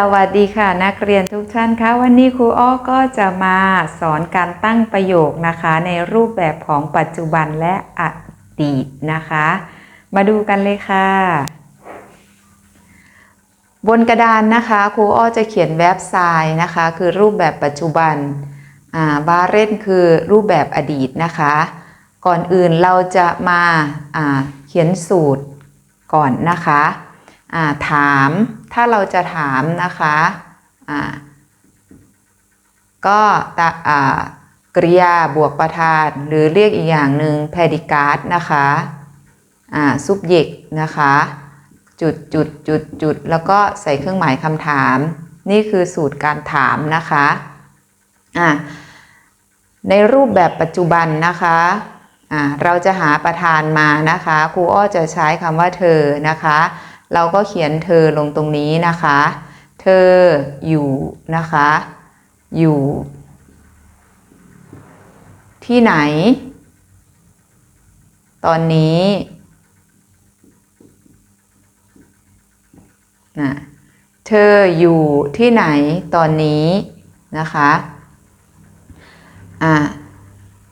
สวัสดีค่ะนักเรียนทุกท่านคะวันนี้ครูอ้อก็จะมาสอนการตั้งประโยคนะคะ ในรูปแบบของปัจจุบันและอดีตนะคะ มาดูกันเลยค่ะ บนกระดานนะคะครูอ้อจะเขียนแวบไซน์นะคะ คือรูปแบบปัจจุบันอ่าบาเรนคือรูปแบบอดีตนะคะ ก่อนอื่นเราจะมาาเขียนสูตรก่อนนะคะ ถาม ถ้าเราจะถามนะคะก็ตะกริยาบวกประธาน หรือเรียกอีกอย่างหนึ่ง predicate นะคะ subject นะคะ จุดจุดจุดจุดแล้วก็ใส่เครื่องหมายคำถาม นี่คือสูตรการถามนะคะในรูปแบบปัจจุบันนะคะเราจะหาประธานมานะคะ ครูอ้อจะใช้คำว่าเธอนะคะ เราก็เขียนเธอลงตรงนี้นะคะ เธออยู่นะคะ อยู่ ที่ไหน ตอนนี้นะเธออยู่ที่ไหนตอนนี้นะคะอ่า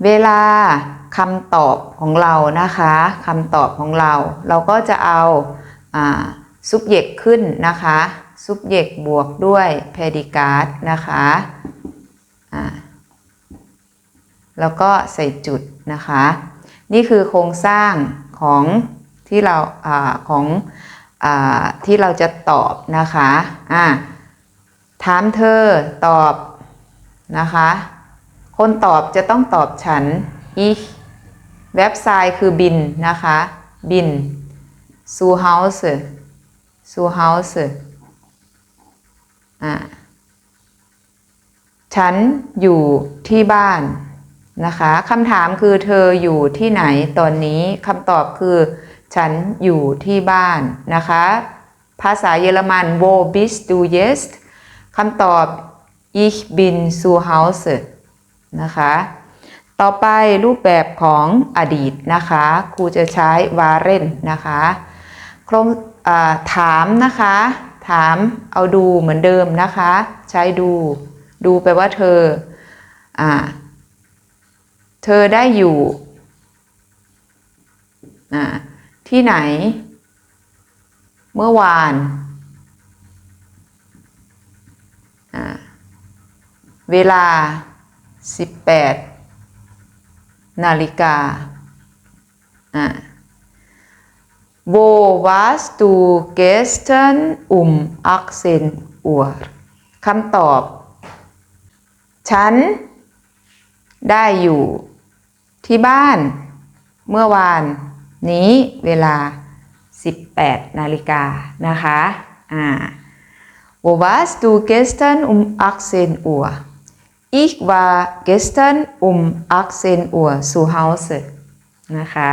เวลาคำตอบของเรานะคะคำตอบของเรา เราก็จะเอา อ่า subject ขึ้นนะคะ subject บวกด้วย predicate นะคะแล้วก็ใส่จุดนะคะ นี่คือโครงสร้างของที่เราอของอที่เราจะตอบนะคะอ่าถามเธอตอบนะคะ คนตอบจะต้องตอบฉัน ich เว็บไซต์คือบินนะคะ บิน zu Hause zu Hause อ่าฉันอยู่ที่บ้านนะคะคำถามคือเธออยู่ที่ไหนตอนนี้คำตอบคือ ฉันอยู่ที่บ้านนะคะ ภาษาเยอรมัน wo bist du jetzt คำตอบ ich bin zu Hause นะคะ ต่อไปรูปแบบของอดีตนะคะ ครูจะใช้ waren นะคะ โครงถามนะคะ ถามเอาดูเหมือนเดิมนะคะ ใช้ดู ดูแปลว่าเธออเธอได้อยู่ที่ไหน เมื่อวานอ่าเวลา 18 นาฬิกา Wo warst du gestern um 18 Uhr คำตอบ ฉัน ได้อยู่ ที่บ้าน เมื่อวาน นี้เวลา 18 นาฬิกานะคะอ่า Wo warst du gestern um 18 Uhr Ich war gestern um 18 Uhr zu Hause นะคะ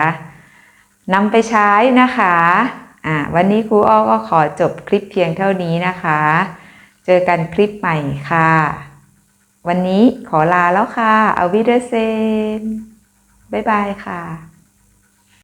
นำไปใช้นะคะอ่าวันนี้ครูอ้อก็ขอจบคลิปเพียงเท่านี้นะคะ เจอกันคลิปใหม่ค่ะ วันนี้ขอลาแล้วค่ะ เอาวิเดเซน บ๊ายบายค่ะ